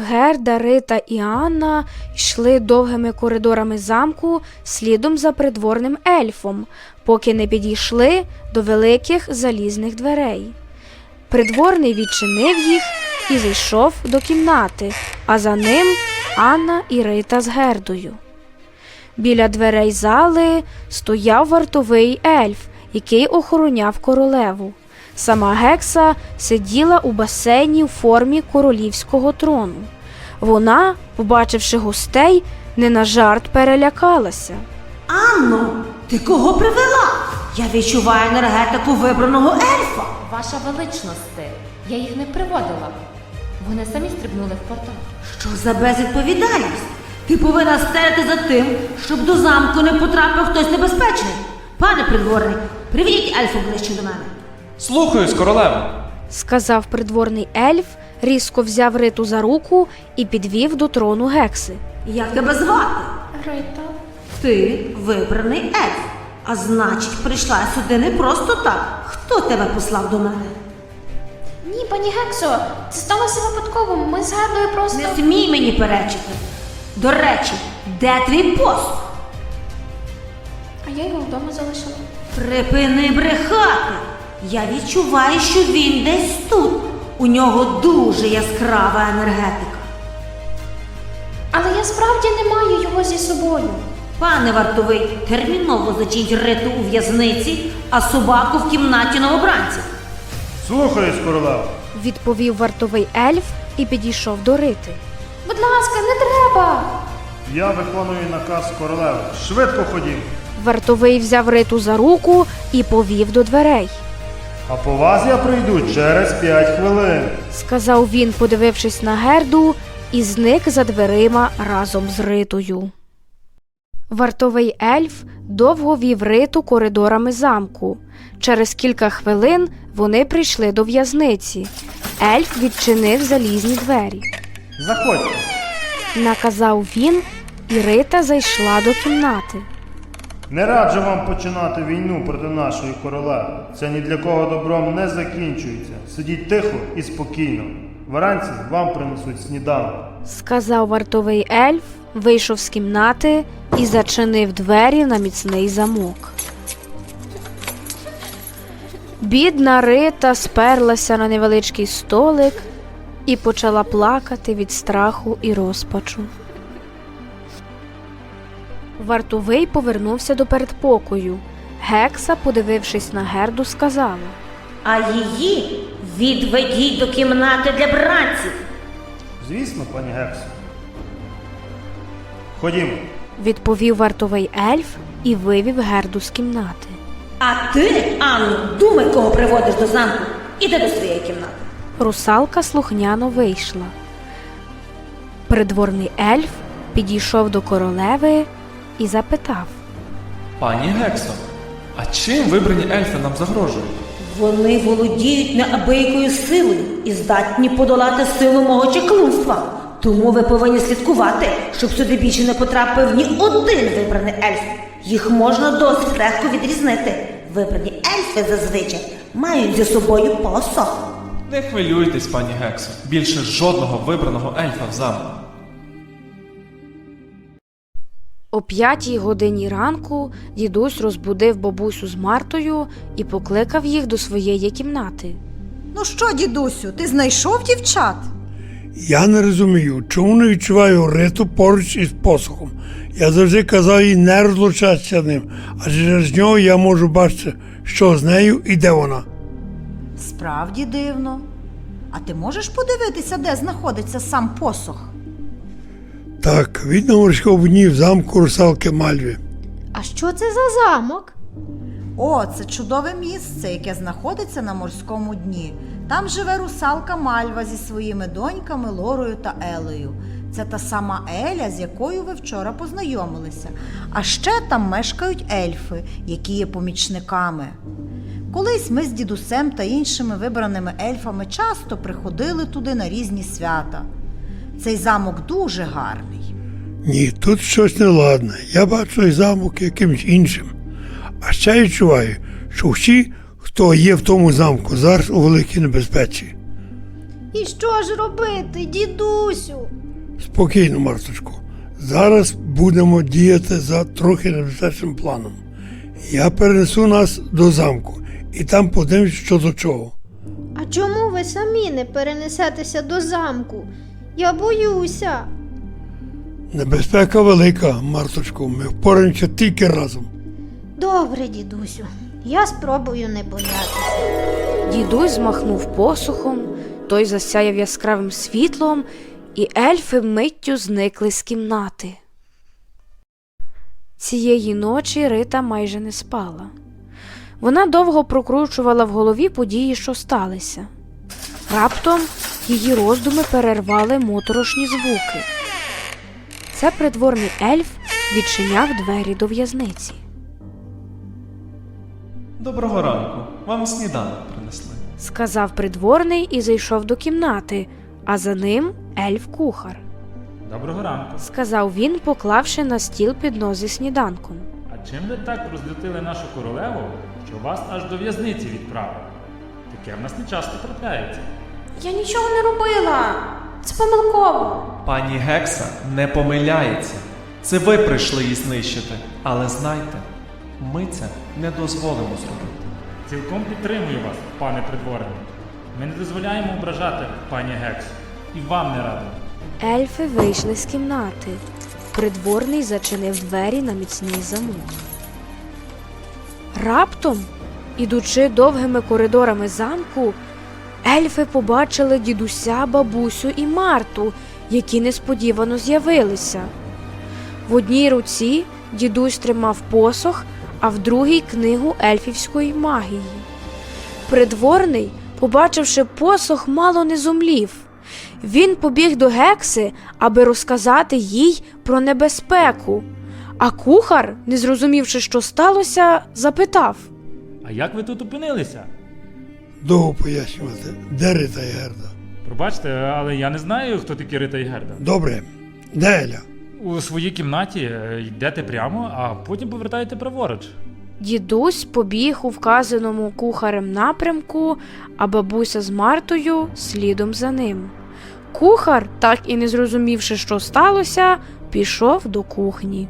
Герда, Рита і Анна йшли довгими коридорами замку слідом за придворним ельфом, поки не підійшли до великих залізних дверей. Придворний відчинив їх і зайшов до кімнати, а за ним Анна і Рита з Гердою. Біля дверей зали стояв вартовий ельф, який охороняв королеву. Сама Гекса сиділа у басейні в формі королівського трону. Вона, побачивши гостей, не на жарт перелякалася. Анно, ти кого привела? Я відчуваю енергетику вибраного ельфа. Ваша величності, я їх не приводила. Вони самі стрибнули в портал. Що за безвідповідальність? Ти повинна стежити за тим, щоб до замку не потрапив хтось небезпечний. Пане придворний, приведіть ельфа ближче до мене. Слухаюсь, королева. Сказав придворний ельф, різко взяв Риту за руку і підвів до трону Гекси. Як тебе звати? Рита. Ти вибраний ельф. А значить, прийшла я сюди не просто так. Хто тебе послав до мене? Ні, пані Гексо, це сталося випадково. Ми з просто. Не смій мені перечити. До речі, де твій посух? А я його вдома залишила. Припини брехати. Я відчуваю, що він десь тут. У нього дуже яскрава енергетика. Але я справді не маю його зі собою. Пане вартовий, терміново зачиніть риту у в'язниці, а собаку в кімнаті новобранців. Слухаюсь, королева. Відповів вартовий ельф і підійшов до Рити. Будь ласка, не треба. Я виконую наказ королеви. Швидко ходім. Вартовий взяв Риту за руку і повів до дверей. А по вас я прийду через 5 хвилин. Сказав він, подивившись на герду, і зник за дверима разом з Ритою. Вартовий ельф довго вів Риту коридорами замку. Через кілька хвилин вони прийшли до в'язниці. Ельф відчинив залізні двері. Заходьте. Наказав він, і Рита зайшла до кімнати. Не раджу вам починати війну проти нашої королеви. Це ні для кого добром не закінчується. Сидіть тихо і спокійно. Вранці вам принесуть сніданок. Сказав вартовий ельф, вийшов з кімнати і зачинив двері на міцний замок. Бідна Рита сперлася на невеличкий столик і почала плакати від страху і розпачу. Вартовий повернувся до передпокою. Гекса, подивившись на герду, сказала. А її відведіть до кімнати для бранців. Звісно, пані Гексо. Ходімо. Відповів вартовий ельф і вивів герду з кімнати. А ти, Анно, думай, кого приводиш до замку. Іди до своєї кімнати. Русалка слухняно вийшла. Придворний ельф підійшов до королеви і запитав. Пані Гексо, а чим вибрані ельфи нам загрожують? Вони володіють неабиякою силою і здатні подолати силу мого чаклунства. Тому ви повинні слідкувати, щоб сюди більше не потрапив ні один вибраний ельф. Їх можна досить легко відрізнити. Вибрані ельфи зазвичай мають за собою посох. Не хвилюйтесь, пані Гексо. Більше жодного вибраного ельфа в замку. О п'ятій годині ранку дідусь розбудив бабусю з Мартою і покликав їх до своєї кімнати. Ну що, дідусю, ти знайшов дівчат? Я не розумію, чому не відчуваю риту поруч із посухом. Я завжди казав їй не розлучатися з ним, а через нього я можу бачити, що з нею і де вона. Справді дивно. А ти можеш подивитися, де знаходиться сам посох? Так, він на морському дні в замку русалки Мальві. А що це за замок? О, це чудове місце, яке знаходиться на морському дні. Там живе русалка Мальва зі своїми доньками Лорою та Елею. Це та сама Еля, з якою ви вчора познайомилися. А ще там мешкають ельфи, які є помічниками. Колись ми з дідусем та іншими вибраними ельфами часто приходили туди на різні свята. Цей замок дуже гарний. Ні, тут щось неладне. Я бачу цей замок якимось іншим. А ще я відчуваю, що всі, хто є в тому замку, зараз у великій небезпеці. І що ж робити, дідусю? Спокійно, Марточко. Зараз будемо діяти за трохи небезпечним планом. Я перенесу нас до замку, і там подивимось, що до чого. А чому ви самі не перенесетеся до замку? Я боюся. Небезпека велика, Марточко. Ми впораємося тільки разом. Добре, дідусю, я спробую не боятися. Дідусь змахнув посухом, той засяяв яскравим світлом, і ельфи миттю зникли з кімнати. Цієї ночі Рита майже не спала. Вона довго прокручувала в голові події, що сталися. Раптом її роздуми перервали моторошні звуки. Це придворний ельф відчиняв двері до в'язниці. Доброго ранку. Вам сніданок принесли. сказав придворний і зайшов до кімнати, а за ним ельф-кухар. Доброго ранку. Сказав він, поклавши на стіл піднос зі сніданком. А чим ви так розлютили нашу королеву, що вас аж до в'язниці відправили? Таке в нас не часто трапляється. Я нічого не робила. Це помилково. Пані Гекса не помиляється. Це ви прийшли її знищити. Але знайте, ми це не дозволимо зробити. Цілком підтримую вас, пане придворний. Ми не дозволяємо ображати пані Гексу. І вам не радимо. Ельфи вийшли з кімнати. Придворний зачинив двері на міцний замок. Раптом, ідучи довгими коридорами замку, ельфи побачили дідуся, бабусю і Марту, які несподівано з'явилися. В одній руці дідусь тримав посох, а в другій книгу ельфівської магії. Придворний, побачивши посох, мало не зумлів. Він побіг до Гекси, аби розказати їй про небезпеку. А кухар, не зрозумівши, що сталося, запитав. А як ви тут опинилися? Довго пояснювати, де Рита і Герда. Пробачте, але я не знаю, хто такі Рита і Герда. Добре, де Еля? У своїй кімнаті е, йдете прямо, а потім повертаєте праворуч. Дідусь побіг у вказаному кухарем напрямку, а бабуся з Мартою слідом за ним. Кухар, так і не зрозумівши, що сталося, пішов до кухні.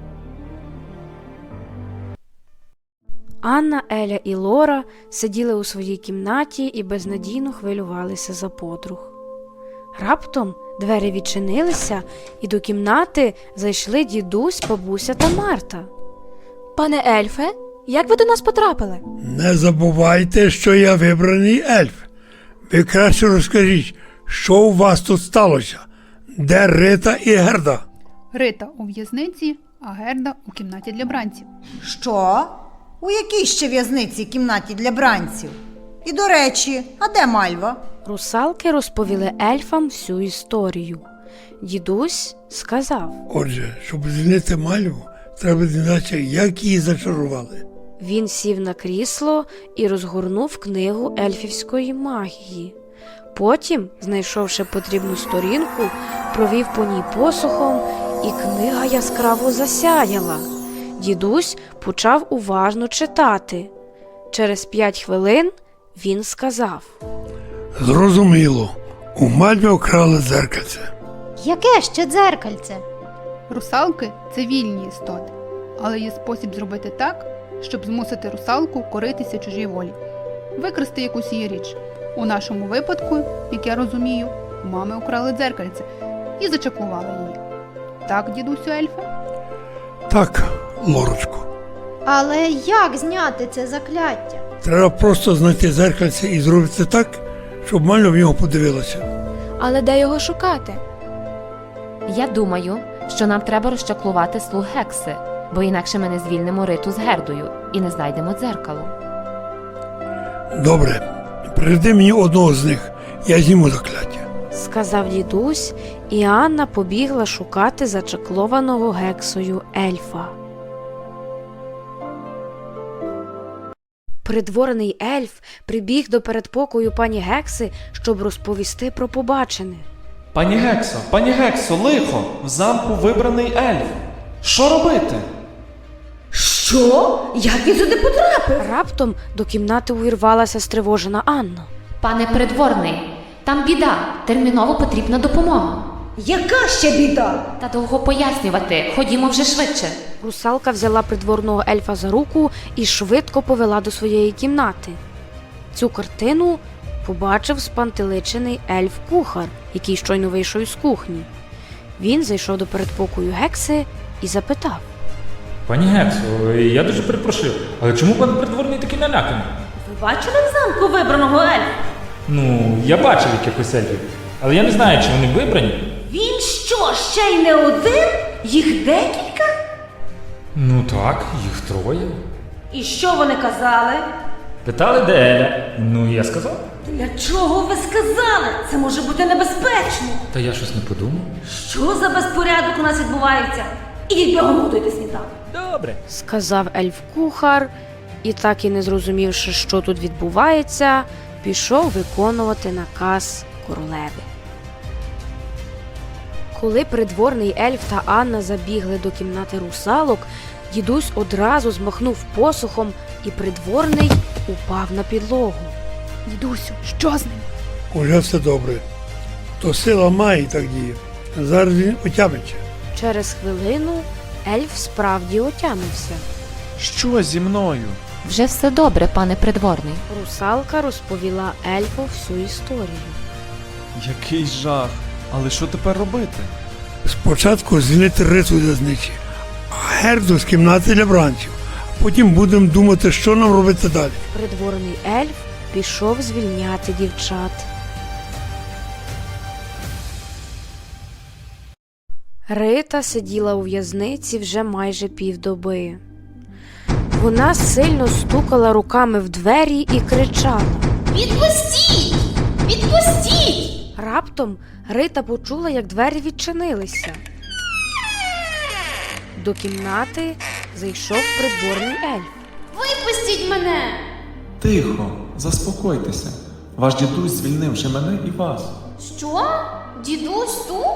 Анна, Еля і Лора сиділи у своїй кімнаті і безнадійно хвилювалися за подруг. Раптом двері відчинилися, і до кімнати зайшли дідусь, бабуся та Марта. Пане Ельфе, як ви до нас потрапили? Не забувайте, що я вибраний ельф. Ви краще розкажіть, що у вас тут сталося? Де Рита і Герда? Рита у в'язниці, а Герда у кімнаті для бранців. Що? У якій ще в'язниці кімнаті для бранців? І до речі, а де Мальва? Русалки розповіли ельфам всю історію. Дідусь сказав. Отже, щоб звільнити мальву, треба дізнатися, як її зачарували. Він сів на крісло і розгорнув книгу ельфівської магії. Потім, знайшовши потрібну сторінку, провів по ній посухом, і книга яскраво засяяла. Дідусь почав уважно читати. Через п'ять хвилин він сказав. Зрозуміло, у мальві вкрали дзеркальце. Яке ще дзеркальце? Русалки це вільні істоти, але є спосіб зробити так, щоб змусити русалку коритися чужій волі, викрасти якусь її річ. У нашому випадку, як я розумію, у мами украли дзеркальце і зачаклували її. Так, дідусю Ельфе? Так, Лорочко, Але як зняти це закляття? треба просто знайти дзеркальце і зробити так, щоб мальва в нього подивилася. Але де його шукати? Я думаю, що нам треба розчаклувати слуг Гекси, бо інакше ми не звільнимо риту з гердою і не знайдемо дзеркало. Добре, приведи мені одного з них, я зніму закляття. сказав дідусь, і Анна побігла шукати зачаклованого гексою ельфа. Придворний ельф прибіг до передпокою пані Гекси, щоб розповісти про побачене. Пані Гексо, пані Гексо, лихо! В замку вибраний ельф. Що робити? Що? Як він сюди потрапив? Раптом до кімнати увірвалася стривожена Анна. Пане придворний, Там біда, терміново потрібна допомога. Яка ще біда? Та довго пояснювати, ходімо вже швидше. Русалка взяла придворного ельфа за руку і швидко повела до своєї кімнати. Цю картину побачив спантеличений ельф-кухар, який щойно вийшов із кухні. Він зайшов до передпокою Гекси і запитав. Пані Гексо, я дуже перепрошую, але чому пан придворний такий наляканий? Ви бачили в замку вибраного ельфа? Ну, я бачив якихось ельфів, але я не знаю, чи вони вибрані. Що, ще й не один? Їх декілька? Ну так, їх троє. І що вони казали? Питали, де Еля. Ну, я сказав. Для чого ви сказали? Це може бути небезпечно. Та я щось не подумав. Що за безпорядок у нас відбувається? Ідіть бігом готуйте сніданок. Добре. сказав ельф-кухар, і, так і не зрозумівши, що тут відбувається, пішов виконувати наказ королеви. Коли придворний ельф та Анна забігли до кімнати русалок, дідусь одразу змахнув посухом, і придворний упав на підлогу. Дідусю, що з ним? Уже все добре. То сила має і так діє. Зараз він отямиться. Через хвилину ельф справді отямився. Що зі мною? Вже все добре, пане придворний. Русалка розповіла ельфу всю історію. Який жах. Але що тепер робити? Спочатку звільнити рису в'язниці, а герду з кімнати для бранців. Потім будемо думати, що нам робити далі. Придворний ельф пішов звільняти дівчат. Рита сиділа у в'язниці вже майже півдоби. Вона сильно стукала руками в двері і кричала. Відпустіть! Відпустіть! Раптом Рита почула, як двері відчинилися. До кімнати зайшов придворний ельф. Випустіть мене! Тихо, заспокойтеся. Ваш дідусь звільнив вже мене і вас. Що? Дідусь тут?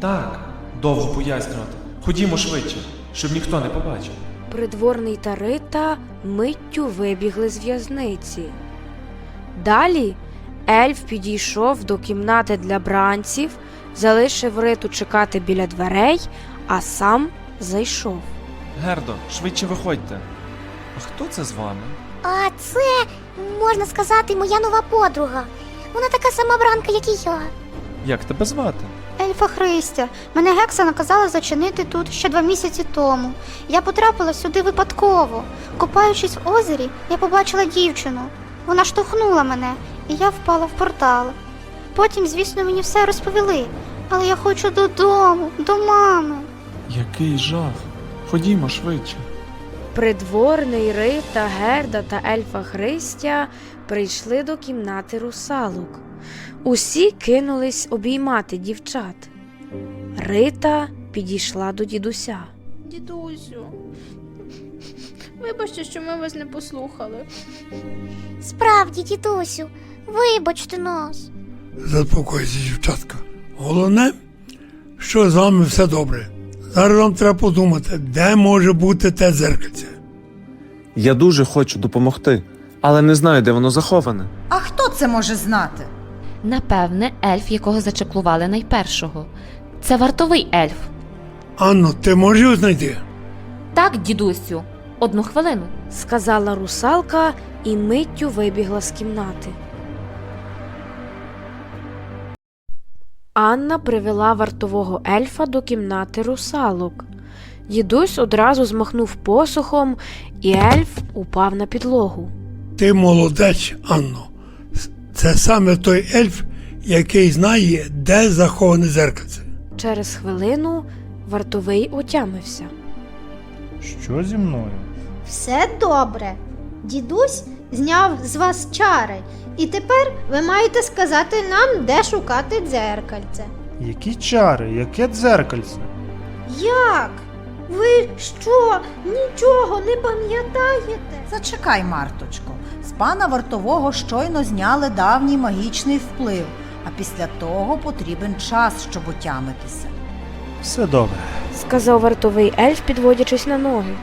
Так, довго пояснювати. Ходімо швидше, щоб ніхто не побачив. Придворний та Рита миттю вибігли з в'язниці. Далі ельф підійшов до кімнати для бранців, залишив Риту чекати біля дверей, а сам зайшов. Гердо, швидше виходьте. А хто це з вами? А це, можна сказати, моя нова подруга. Вона така сама бранка, як і я. Як тебе звати? Ельфа Христя. Мене Гекса наказала зачинити тут ще два місяці тому. Я потрапила сюди випадково. Купаючись в озері, я побачила дівчину. Вона штовхнула мене, і я впала в портал. Потім, звісно, мені все розповіли. Але я хочу додому, до мами. Який жах. Ходімо швидше. Придворний Рита, Герда та ельфа Христя прийшли до кімнати русалок. Усі кинулись обіймати дівчат. Рита підійшла до дідуся. Дідусю. Вибачте, що ми вас не послухали. Справді, дідусю, вибачте нас. Заспокойся, дівчатка. Головне, що з вами все добре. Зараз вам треба подумати, де може бути те дзеркальце. Я дуже хочу допомогти, але не знаю, де воно заховане. А хто це може знати? Напевне, ельф, якого зачеклували найпершого. Це вартовий ельф. Анно, ти можеш його знайти? Так, дідусю, одну хвилину. сказала русалка і миттю вибігла з кімнати. Анна привела вартового ельфа до кімнати русалок. Дідусь одразу змахнув посухом, і ельф упав на підлогу. Ти молодець, Анно. Це саме той ельф, який знає, де заховане дзеркальце. Через хвилину вартовий отямився. Що зі мною? Все добре. Дідусь зняв з вас чари, і тепер ви маєте сказати нам, де шукати дзеркальце. Які чари, яке дзеркальце? Як? Ви що, нічого не пам'ятаєте? Зачекай, Марточко. З пана вартового щойно зняли давній магічний вплив, а після того потрібен час, щоб отямитися. Все добре. Сказав вартовий ельф, підводячись на ноги.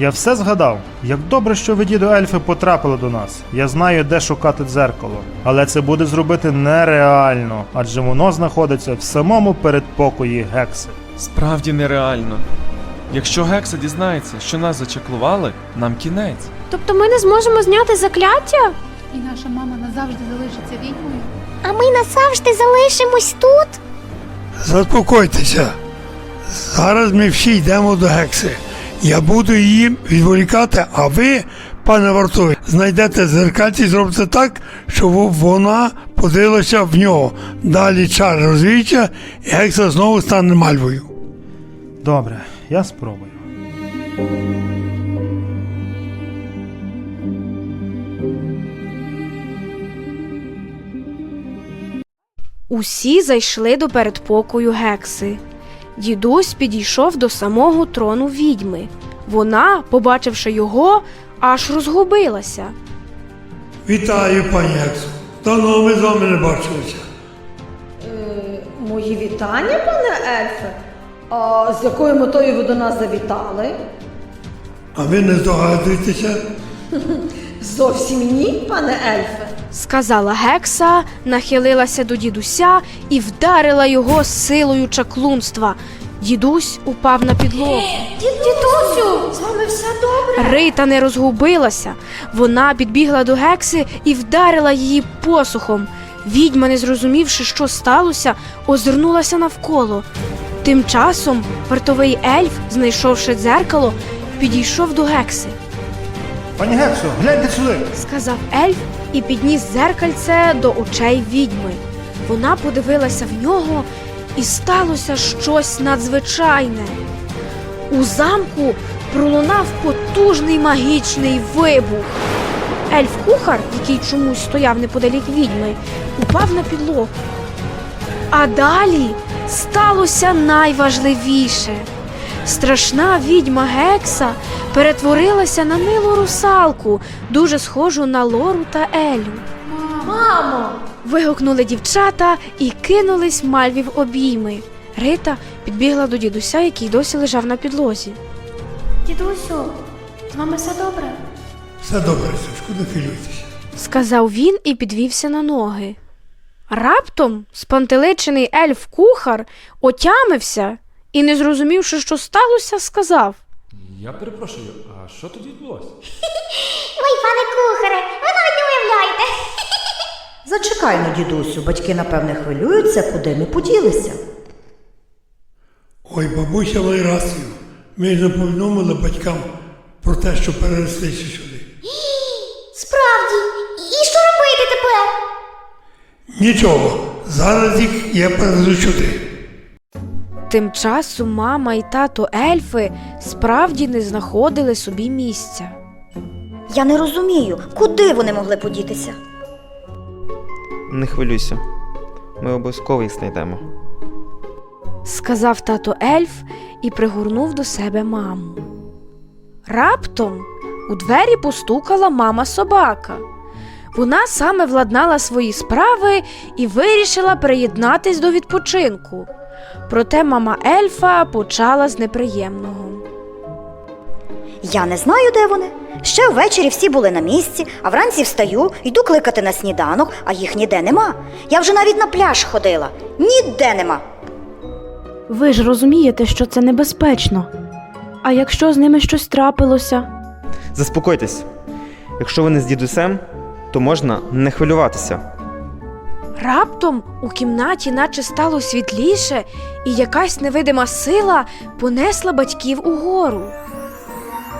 Я все згадав. Як добре, що ви, діду ельфи, потрапили до нас. Я знаю, де шукати дзеркало. Але це буде зробити нереально, адже воно знаходиться в самому передпокої гекси. Справді нереально. Якщо Гекса дізнається, що нас зачаклували, нам кінець. Тобто ми не зможемо зняти закляття? І наша мама назавжди залишиться відьмою. А ми назавжди залишимось тут. Заспокойтеся. Зараз ми всі йдемо до Гекси. Я буду її відволікати, а ви, пане вартовий, знайдете зеркальце і зробите так, щоб вона подивилася в нього. Далі чар розвіється, і Гекса знову стане мальвою. Добре, я спробую. Усі зайшли до передпокою Гекси. Дідусь підійшов до самого трону відьми. Вона, побачивши його, аж розгубилася. Вітаю, пані Гексо. Давно ми з вами не бачилися. Мої вітання, пане ельфе. А з якою метою ви до нас завітали? А ви не здогадуєтеся? Зовсім ні, пане ельфе. Сказала Гекса, нахилилася до дідуся і вдарила його силою чаклунства. Дідусь упав на підлогу. Дідусю, з вами все добре? Рита не розгубилася. Вона підбігла до Гекси і вдарила її посухом. Відьма, не зрозумівши, що сталося, озирнулася навколо. Тим часом вартовий ельф, знайшовши дзеркало, підійшов до Гекси. Пані Гексо, гляньте сюди. сказав ельф і підніс дзеркальце до очей відьми. Вона подивилася в нього, і сталося щось надзвичайне. У замку пролунав потужний магічний вибух. Ельф-кухар, який чомусь стояв неподалік відьми, упав на підлогу. А далі сталося найважливіше. Страшна відьма Гекса перетворилася на милу русалку, дуже схожу на Лору та Елю. Мамо! вигукнули дівчата і кинулись Мальві в обійми. Рита підбігла до дідуся, який досі лежав на підлозі. Дідусю, з вами все добре? Все добре, Сушку, не хвилюйтеся. сказав він і підвівся на ноги. Раптом спантеличений ельф кухар отямився і, не зрозумівши, що сталося, сказав. Я перепрошую, а що тоді відбулося? Ой, пане кухаре, ви навіть не уявляєте. Зачекай на дідусю, батьки, напевне, хвилюються, куди ми поділися. Ой, бабуся має рацію. Ми ж не повідомили батькам про те, що перенеслися сюди. Справді, і що робити тепер? Нічого, зараз їх я перевезу сюди. Тим часом мама і тато ельфи справді не знаходили собі місця. Я не розумію, куди вони могли подітися. Не хвилюйся. Ми обов'язково їх знайдемо. сказав тато ельф і пригорнув до себе маму. Раптом у двері постукала мама собака. Вона саме владнала свої справи і вирішила приєднатись до відпочинку. Проте мама ельфа почала з неприємного. Я не знаю, де вони. Ще ввечері всі були на місці, а вранці встаю, йду кликати на сніданок, а їх ніде нема. Я вже навіть на пляж ходила. Ніде нема. Ви ж розумієте, що це небезпечно. А якщо з ними щось трапилося? Заспокойтесь. Якщо ви не з дідусем, то можна не хвилюватися. Раптом у кімнаті наче стало світліше, і якась невидима сила понесла батьків угору.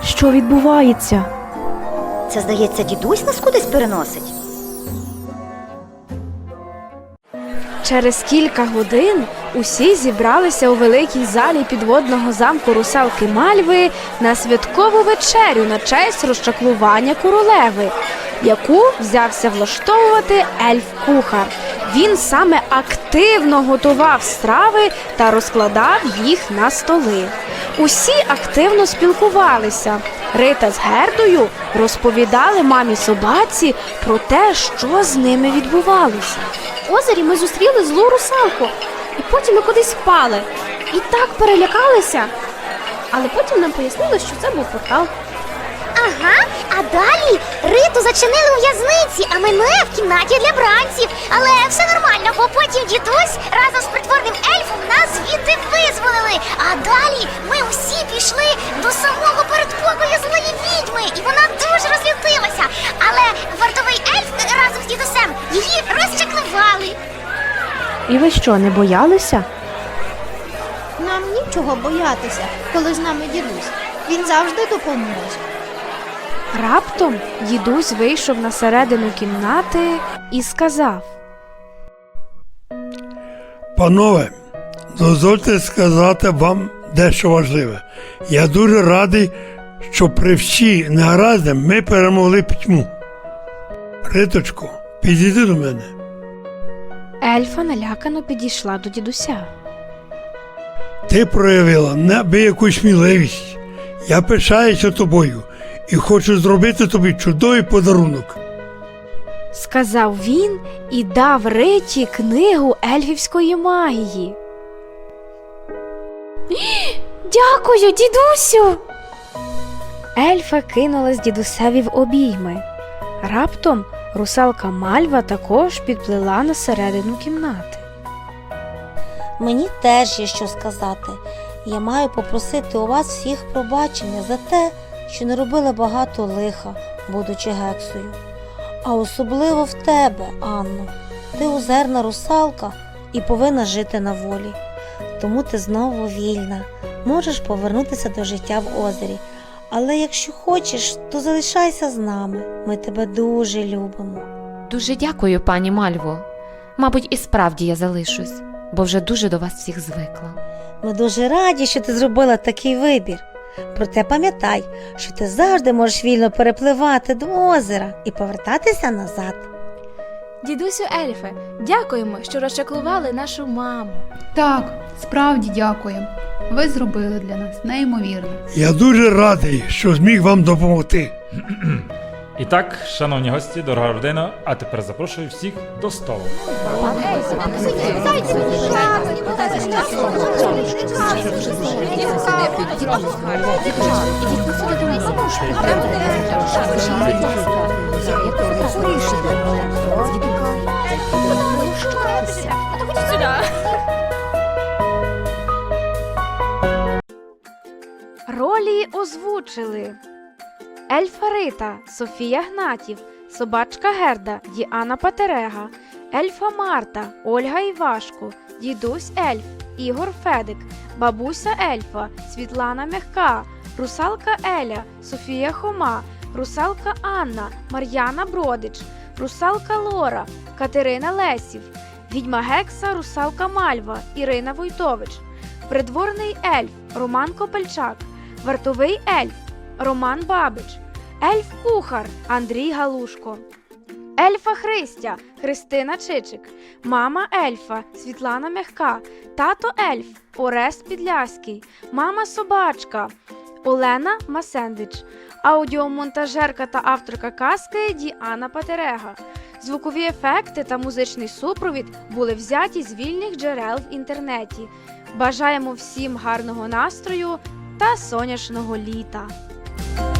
Що відбувається? Це, здається, дідусь нас кудись переносить. Через кілька годин усі зібралися у великій залі підводного замку русалки Мальви на святкову вечерю на честь розчаклування королеви, яку взявся влаштовувати ельф-кухар. Він саме активно готував страви та розкладав їх на столи. Усі активно спілкувалися. Рита з Гердою розповідали мамі собаці про те, що з ними відбувалося. В озері ми зустріли злу русалку, і потім ми кудись впали. І так перелякалися. Але потім нам пояснили, що це був портал. Ага, а далі Риту зачинили у в'язниці, а мене в кімнаті для бранців. Але все нормально, бо потім дідусь разом з притворним ельфом нас звідти визволили. А далі ми усі пішли до самого передпокою злої відьми, і вона дуже розлютилася. Але вартовий ельф разом з дідусем її розчаклували. І ви що, не боялися? Нам нічого боятися, коли з нами дідусь. Він завжди допоможе. Раптом дідусь вийшов на середину кімнати і сказав. Панове, дозвольте сказати вам дещо важливе. Я дуже радий, що при всі негаразди ми перемогли пітьму. Риточко, підійди до мене. Ельфа налякано підійшла до дідуся. Ти проявила неабияку сміливість. Я пишаюся тобою і хочу зробити тобі чудовий подарунок. Сказав він і дав Риті книгу ельфівської магії. Дякую, дідусю. Ельфа кинулась дідусеві в обійми. Раптом русалка Мальва також підплила на середину кімнати. Мені теж є що сказати. Я маю попросити у вас всіх пробачення за те, що не робила багато лиха, будучи гексою. А особливо в тебе, Анно. Ти озерна русалка і повинна жити на волі. Тому ти знову вільна, можеш повернутися до життя в озері. Але якщо хочеш, то залишайся з нами. Ми тебе дуже любимо. Дуже дякую, пані Мальво. Мабуть, і справді я залишусь, бо вже дуже до вас всіх звикла. Ми дуже раді, що ти зробила такий вибір. Проте пам'ятай, що ти завжди можеш вільно перепливати до озера і повертатися назад. Дідусю Ельфе, дякуємо, що розчаклували нашу маму. Так, справді дякуємо. Ви зробили для нас неймовірно. Я дуже радий, що зміг вам допомогти. І так, шановні гості, дорога родина, а тепер запрошую всіх до столу. Ролі озвучили Ельфа Рита Софія Гнатів, Собачка Герда Діана Патерега, Ельфа Марта Ольга Івашко, Дідусь Ельф Ігор Федик, Бабуся Ельфа Світлана Мягка, Русалка Еля Софія Хома, Русалка Анна Мар'яна Бродич, Русалка Лора Катерина Лесів, Відьма Гекса Русалка Мальва Ірина Войтович, Придворний ельф Роман Копельчак, Вартовий ельф Роман Бабич, ельф-кухар Андрій Галушко, ельфа Христя Христина Чичик, мама ельфа Світлана Мягка, тато ельф Орест Підляський, мама собачка Олена Масендич, аудіомонтажерка та авторка казки Діана Патерега. Звукові ефекти та музичний супровід були взяті з вільних джерел в інтернеті. Бажаємо всім гарного настрою та сонячного літа! Bye.